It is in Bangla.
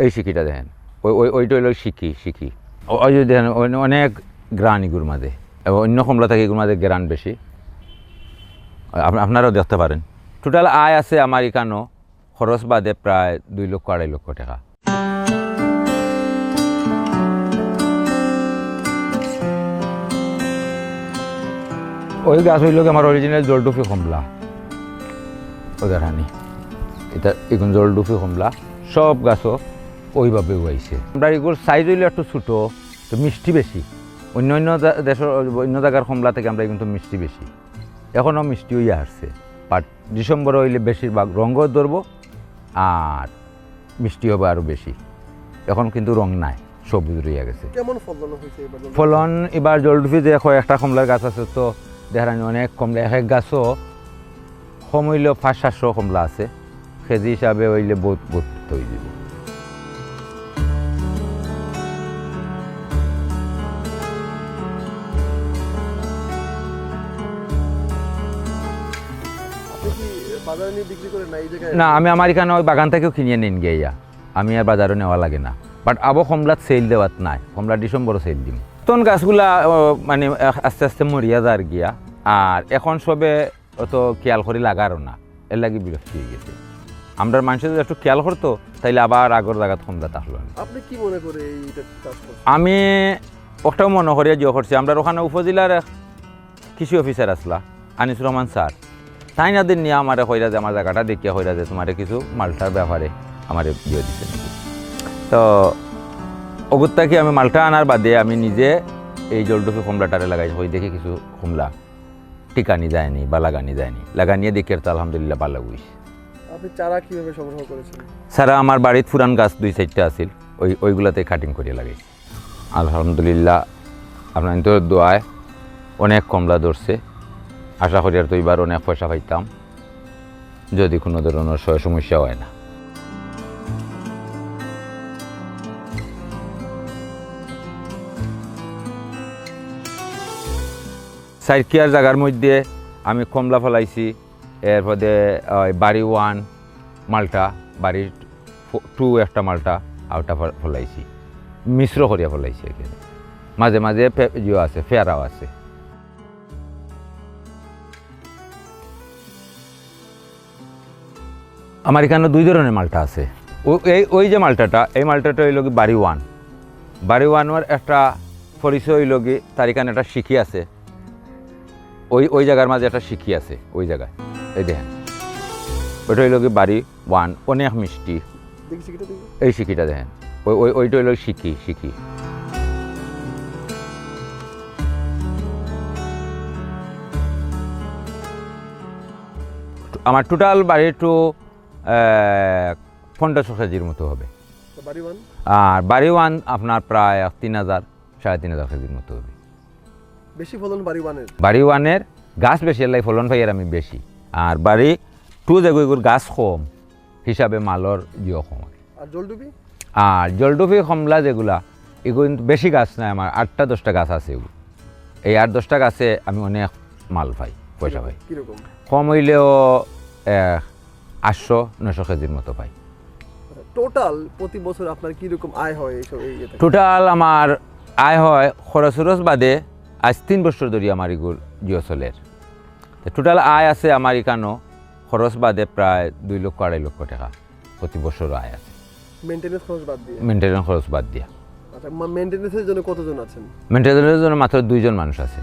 এই শিকিটা দেখেন। ওই ওই, ওইটা হলো শিকি শিকি ওই যে দেখেন অনেক গ্রান এগুর এবং অন্য কমলা থেকে এগুর গ্রান বেশি। আপ- আপনারাও দেখতে পারেন। টোটাল আয় আছে আমার এখানো খরচ বাদে প্রায় দুই লক্ষ, আড়াই লক্ষ টাকা। ওই গাছ হইল আমার অরিজিনাল জলডুফি কমলা। ওদের হানি এটা এগুলো জলডুফি কমলা। সব গাছও ওইভাবে উগাইছে আমরা এগুলোর সাইজ হইলে একটু ছোটো তো মিষ্টি বেশি। অন্য অন্য দেশের অন্য জায়গার কমলা থেকে আমরা কিন্তু মিষ্টি বেশি। এখনও মিষ্টি হইয়া আসছে। বাট ডিসেম্বর হইলে বেশিরভাগ রঙও ধরবো আর মিষ্টি হবে আরও বেশি। এখন কিন্তু রং নাই সবুজ রইয়া গেছে। ফলন এবার ফলন এবার জলডুফি যে একটা কমলার গাছ আছে তো দেখানি অনেক কমলা এক এক গাছও কম হইলেও পাঁচ সাতশো কমলা আছে। কেজি হিসাবে হইলে বহুত বহুত হয়ে যাব। না আমি আমার এখানে ওই বাগান থেকেও কিনিয়ে নিন গিয়া আমি আর বাজারে নেওয়া লাগে না। বাট আবো কমলাত সেল দেওয়াত নাই কমলা ডিসেম্বরও সেল দিম। তখন গাছগুলা মানে আস্তে আস্তে মরিয়া যার গিয়া আর এখন সবে অত খেয়াল করে লাগারও না এর লাগি বিরক্তি হয়ে গেছে। আমরা মানুষের যদি একটু খেয়াল করতো তাইলে আবার আগর জায়গাত কমলা তাহলো আপনি কি মনে করে আমি ওটাও মনে করি জিও করছি আমরা ওখানে উপজেলার কৃষি অফিসার আসলা আনিসুর রহমান স্যার। তাই না দিন নিয়ে আমার হইরা যে আমার জায়গাটা দেখিয়া হইরা যে তোমার কিছু মালটার ব্যাপারে আমার দিয়ে দিচ্ছে তো অগত্যা কি আমি মালটা আনার বাদে আমি নিজে এই জলটুকু কমলাটারে লাগাই হই দেখে কিছু কমলা টিকানি যায়নি বা লাগানি যায়নি। লাগানিয়ে দেখে তো আলহামদুলিল্লাহ ভালো হইছে আপনি চারা কীভাবে সংগ্রহ করেছেন? সারা আমার বাড়ির পুরান গাছ দুই চারটা আছিল ওই ওইগুলাতে কাটিং করে লাগাইছি আলহামদুলিল্লাহ আপনার তো দোয়ায় অনেক কমলা ধরছে। আশা করি আর তো এবার অনেক পয়সা পাইতাম। যদি কোনো ধরনের সয় সমস্যা হয় না। সাইকিয়ার জায়গার মধ্যে আমি কমলা ফলাইছি। এরপরে বাড়ি ওয়ান মালটা, বাড়ি টু একটা মালটা আউটা ফলাইছি। মিশ্র করিয়া ফলাইছি এখানে। মাঝে মাঝে ইয়ে আছে, ফেরাও আছে। আমার এখানে দুই ধরনের মালটা আছে। এই ওই যে মালটাটা এই মালটাটা হইল কি বাড়ি ওয়ান। বাড়ি ওয়ানের একটা পরিচয় হইল কি তার এখানে একটা শিখি আছে। ওই ওই জায়গার মাঝে একটা শিখি আছে ওই জায়গায়। এই দেখেন। ওইটা হইল কি বাড়ি ওয়ান অনেক মিষ্টি। এই শিখিটা দেখেন। ওই ওই ওইটা হইল শিখি শিখি। আমার টোটাল বাড়ি একটু পনেরোশো কেজির মতো হবে। আর বাড়ি ওয়ান আপনার প্রায় তিন হাজার সাড়ে তিন হাজার কেজির মতো হবে। বেশি ফলন বাড়ি ওয়ানের? বাড়ি ওয়ানের গাছ বেশি এলাই ফলন পাই আর আমি বেশি। আর বাড়ি টু যেগুলো গাছ কম হিসাবে মালর জিও কম আর কি। আর জলডুবি কমলা যেগুলা এগুলো কিন্তু বেশি গাছ নাই আমার আটটা দশটা গাছ আছে এগুলো এই আট দশটা গাছে আমি অনেক মাল পাই পয়সা পাই। কম হইলেও আটশো নশো কেজির মতো পাই। টোটাল প্রতি বছর আপনার কীরকম আয় হয় এইসব এই টোটাল আমার আয় হয় খরচ খরচ বাদে আজ তিন বছর ধরে আমার এগুলো জিও চলের টোটাল আয় আছে আমার এখানো খরচ বাদে প্রায় দুই লক্ষ আড়াই লক্ষ টাকা প্রতি বছর আয় আছে। মেনটেনেন্স খরচ বাদ দিয়ে? মেনটেনেন্স খরচ বাদ দিয়া। আচ্ছা মেনটেনেন্সের জন্য কতজন আছেন? মেনটেনেন্সের জন্য মাত্র দুইজন মানুষ আছে।